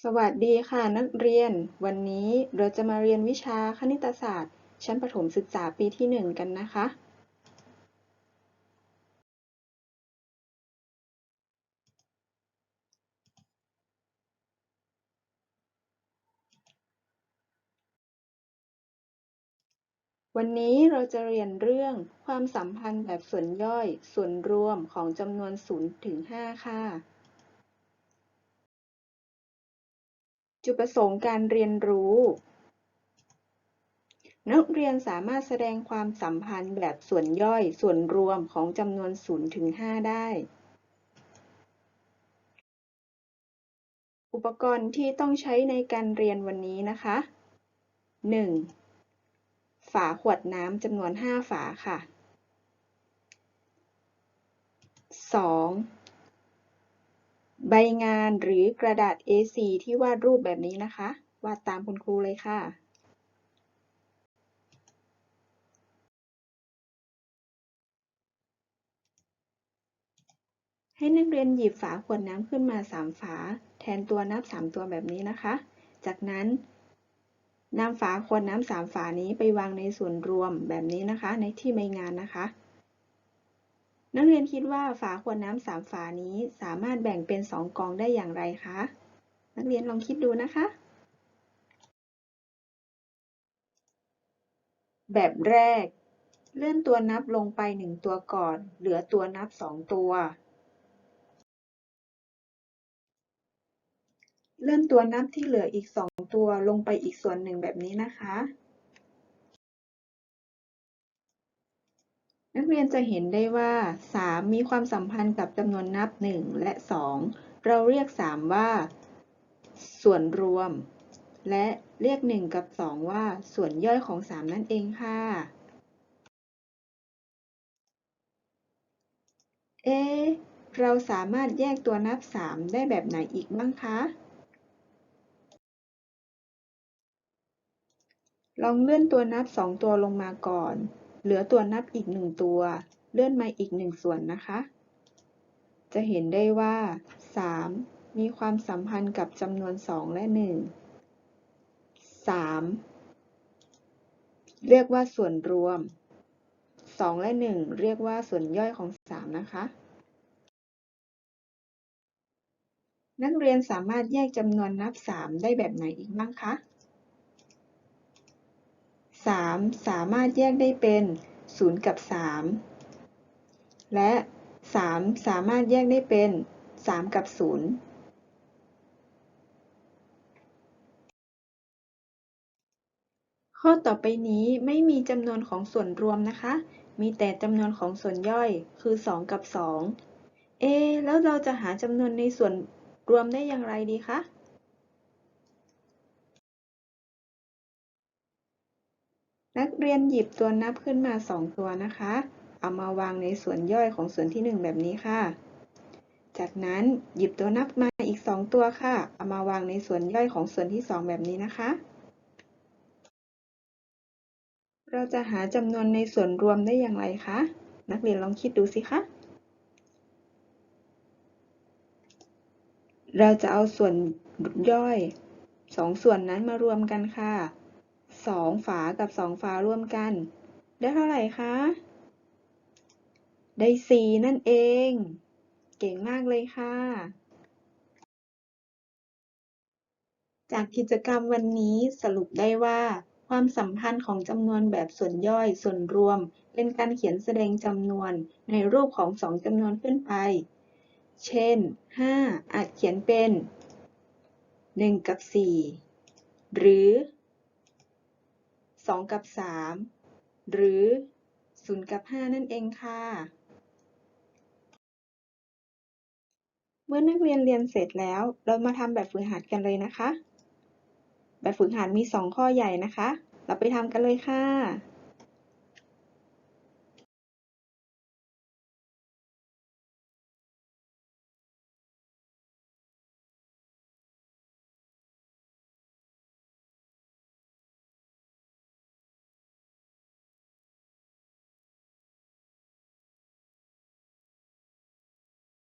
สวัสดีค่ะนักเรียน วันนี้เราจะมาเรียนวิชาคณิตศาสตร์ ชั้นประถมศึกษาปีที่ 1 กันนะคะ วันนี้เราจะเรียนเรื่องความสัมพันธ์แบบส่วนย่อย ส่วนรวมของจำนวน 0 ถึง 5 ค่ะ จุดประสงค์การเรียนรู้ นักเรียนสามารถแสดงความสัมพันธ์แบบส่วนย่อยส่วนรวมของจำนวน0ถึง5ได้ อุปกรณ์ที่ต้องใช้ในการเรียนวันนี้นะคะ 1. ฝาขวดน้ำจำนวน 5 ฝาค่ะ 2. ใบงานหรือกระดาษ A4 ที่วาดรูปแบบนี้นะคะ วาดตามคุณครูเลยค่ะ ให้นักเรียนหยิบฝาขวดน้ำขึ้นมา 3 ฝา แทนตัวนับ 3 ตัวแบบนี้นะคะ จากนั้นนำฝาขวดน้ำ3ฝานี้ไปวางในส่วนรวมแบบนี้นะคะ ในที่ใบงานนะคะ นักเรียนคิดว่าฝาขวดน้ำ3ฝานี้สามารถแบ่งเป็น2กองได้อย่างไรคะ นักเรียนลองคิดดูนะคะ แบบแรก เลื่อนตัวนับลงไป1ตัวก่อน เหลือตัวนับ2ตัว เลื่อนตัวนับที่เหลืออีก2ตัวลงไปอีกส่วนหนึ่งแบบนี้นะคะ นักเรียนจะเห็นได้ว่า 3 มีความสัมพันธ์กับจำนวนนับ 1 และ 2 เราเรียก 3 ว่า ส่วนรวม และเรียก 1 กับ 2 ว่า ส่วนย่อยของ 3 นั่นเองค่ะ เอ๊เราสามารถแยกตัวนับ 3 ได้แบบไหนอีกบ้างคะ ลองเลื่อนตัวนับ 2 ตัวลงมาก่อน เหลือตัวนับอีก1ตัว เลื่อนมาอีก1ส่วนนะคะ จะเห็นได้ว่า 3 มีความสัมพันธ์กับจำนวน 2 และ 1 3 เรียกว่าส่วนรวม 2 และ 1 เรียกว่าส่วนย่อยของ 3 นะคะนักเรียนสามารถแยกจำนวนนับ 3 ได้แบบไหนอีกบ้างคะ 3 สามารถแยกได้เป็น 0 กับ 3 และ 3 สามารถแยกได้เป็น 3 กับ 0ข้อต่อไปนี้ไม่มีจำนวนของส่วนรวมนะคะ มีแต่จำนวนของส่วนย่อยคือ 2 กับ 2 เอ แล้วเราจะหาจำนวนในส่วนรวมได้อย่างไรดีคะ นักเรียนหยิบตัวนับขึ้นมา 2 ตัวนะคะ เอามาวางในส่วนย่อยของส่วนที่ 1 แบบนี้ค่ะ จากนั้นหยิบตัวนับมาอีก 2 ตัวค่ะ เอามาวางในส่วนย่อยของส่วนที่ 2 แบบนี้นะคะ เราจะหาจำนวนในส่วนรวมได้อย่างไรคะ นักเรียนลองคิดดูสิคะ เราจะเอาส่วนย่อยสองส่วนนั้นมารวมกันค่ะ สองฝากับสองฝารวมกัน ได้เท่าไหร่คะ ได้สี่นั่นเอง เก่งมากเลยค่ะ จากกิจกรรมวันนี้สรุปได้ว่า ความสัมพันธ์ของจำนวนแบบส่วนย่อยส่วนรวม เป็นการเขียนแสดงจำนวนในรูปของสองจำนวนขึ้นไป เช่น 5 อาจเขียนเป็น 1 กับ 4 หรือ 2 กับ 3 หรือ 0 กับ 5 นั่นเองค่ะ เมื่อนักเรียนเรียนเสร็จแล้ว เรามาทำแบบฝึกหัดกันเลยนะคะ แบบฝึกหัดมี 2 ข้อใหญ่นะคะ เราไปทำกันเลยค่ะ